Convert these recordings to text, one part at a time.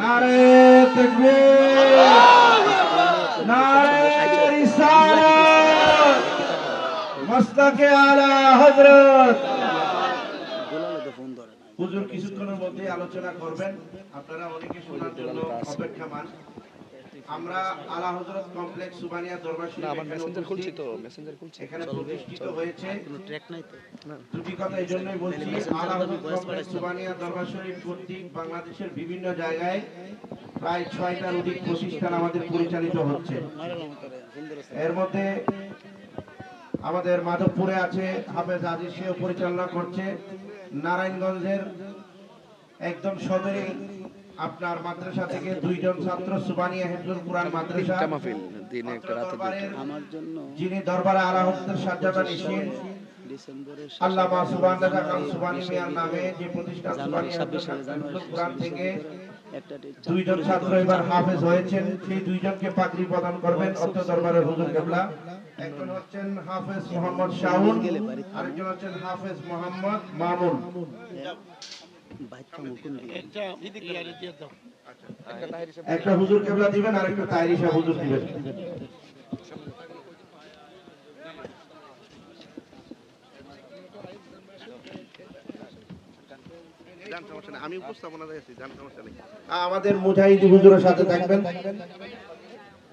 নারে তকবীর নারে রিসালাত আলা হযরত হুজুর কিছুক্ষণের মধ্যে আলোচনা করবেন। আপনারা অনেকে শোনার জন্য অপেক্ষমান আমরা আলা হযরত কমপ্লেক্স সুবানিয়া দরবার শরীফ আমার মেসেঞ্জার খুলছি তো মেসেঞ্জার খুলছি। এখানে প্রতিষ্ঠিত হয়েছে। ট্র্যাক নাই তো। দুটি কথা এই জন্যই বলছি আলা হযরত কমপ্লেক্স সুবানিয়া দরবার শরীফ কর্তৃক বাংলাদেশের বিভিন্ন জায়গায় প্রায় ছয়টার অধিক প্রতিষ্ঠান আমাদের পরিচালিত হচ্ছে। এর মধ্যে আমাদের মাধবপুরে আছে হাফেজ আজিজ সেও পরিচালনা করছে। নারায়ণগঞ্জের একদম সদরে আপনার মাদ্রাসা থেকে দুইজন ছাত্র সুবানিয়া হেফজুল কোরআন মাদ্রাসা তিনটা মাহফিল দিনে একটা রাতে আমার জন্য যিনি দরবারে আলা হজরত সাজ্জাদা নিশিন আল্লামা সুবহান রাজা খান সুবহানি মিয়ার নামে যে প্রতিষ্ঠান সুবহানি সালে জানুয়ারি হেফজুল কোরআন থেকে একটা দুইজন ছাত্র এবার হাফেজ হয়েছেন সেই দুইজনকে পাগড়ি প্রদান করবেন অত্র দরবারের হুজুর কেবলা। একজন হচ্ছেন হাফেজ মোহাম্মদ শাহুন আরেকজন হচ্ছেন হাফেজ মোহাম্মদ মামুন। একটা হুজুর কেবলা দিবেন আর একটা তাইরি সাহেব হুজুর দিবেন। আমি উপস্থাপনা আছি জান সমস্যা নেই। আমাদের মুজাহিদি হুজুরের সাথে থাকবেন।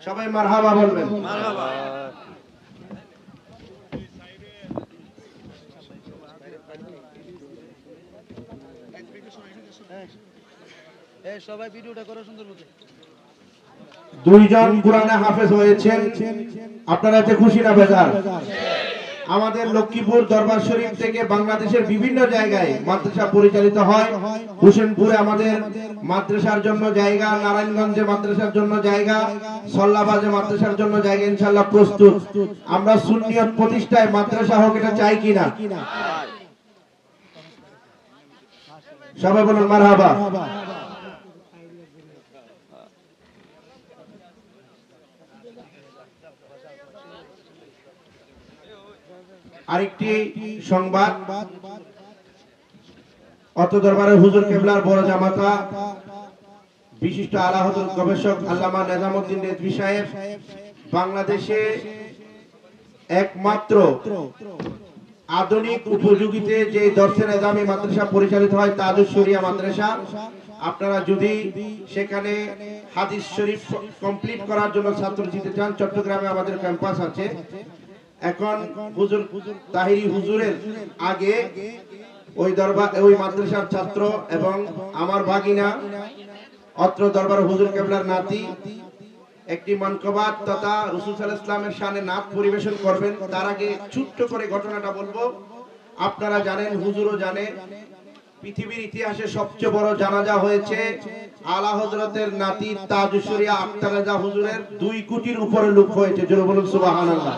সবাই মারহাবা বলবেন। সবাই ভিডিওটা করো সুন্দর মতো। দুইজন কোরআনে হাফেজ হয়েছেন। আপনারা এতে খুশি না বেজার? আমাদের লক্ষ্মীপুর দরবার শরীফ থেকে বাংলাদেশের বিভিন্ন জায়গায় মাদ্রাসা পরিচালিত হয়। হোসেনপুরে আমাদের মাদ্রাসার জন্য জায়গা, নারায়ণগঞ্জে মাদ্রাসার জন্য জায়গা, সল্লাবাজে মাদ্রাসার জন্য জায়গা ইনশাল্লাহ প্রস্তুত। আমরা সুন্নিয়ত প্রতিষ্ঠায় মাদ্রাসা হোক, এটা চাই কিনা? সবাই বলুন, মারহাবা। আরেকটি সংবাদ। অত দরবারের হুজুর কেবলার বড় জামাতা, বিশিষ্ট আলাহদুল গবেষক আল্লামা নেজামুদ্দিন রেজভি সাহেব, বাংলাদেশে একমাত্র আধুনিক উপযোগীতে যে দর্শন এজামি মাদ্রাসা পরিচালিত হয়, তাজুস শরিয়া মাদ্রাসা। আপনারা যদি সেখানে হাদিস শরীফ কমপ্লিট করার জন্য ছাত্র দিতে চান, চট্টগ্রামে আমাদের ক্যাম্পাস আছে। এখন হুজুর তাহিরি হুজুরের আগে ওই দরবার ওই মাদ্রাসার ছাত্র এবং আমার ভাগিনা, অত্র দরবার হুজুর কেবলার নাতি একটি মনকবাদ তথা রসুল সাল্লাহ ইসলামের সামনে নাচ পরিবেশন করবেন। তার আগে ছোট্ট করে ঘটনাটা বলব। আপনারা জানেন, হুজুরও জানে, পৃথিবীর ইতিহাসে সবচেয়ে বড় জানাজা হয়েছে আলা হজরতের নাতি তাজুসরিয়া আক্তারাজা হুজুরের দুই কোটির উপরে লুক হয়েছে। জোর বলুন, সুবহানাল্লাহ।